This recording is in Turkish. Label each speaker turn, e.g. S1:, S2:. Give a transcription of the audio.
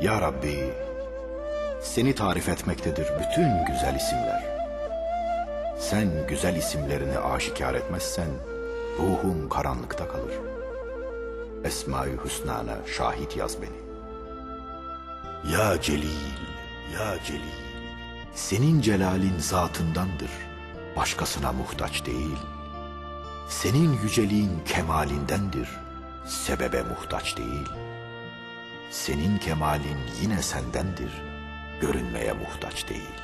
S1: Ya Rabbi, seni tarif etmektedir bütün güzel isimler. Sen güzel isimlerini aşikar etmezsen, ruhum karanlıkta kalır. Esma-i Hüsna'na şahit yaz beni. Ya Celil, ya Celil, senin celalin zatındandır, başkasına muhtaç değil. Senin yüceliğin kemalindendir, sebebe muhtaç değil. Senin kemalin yine sendendir, görünmeye muhtaç değil.